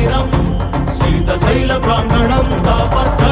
ஆயிரம். சீதசைல பிராங்கணம் தாபத்த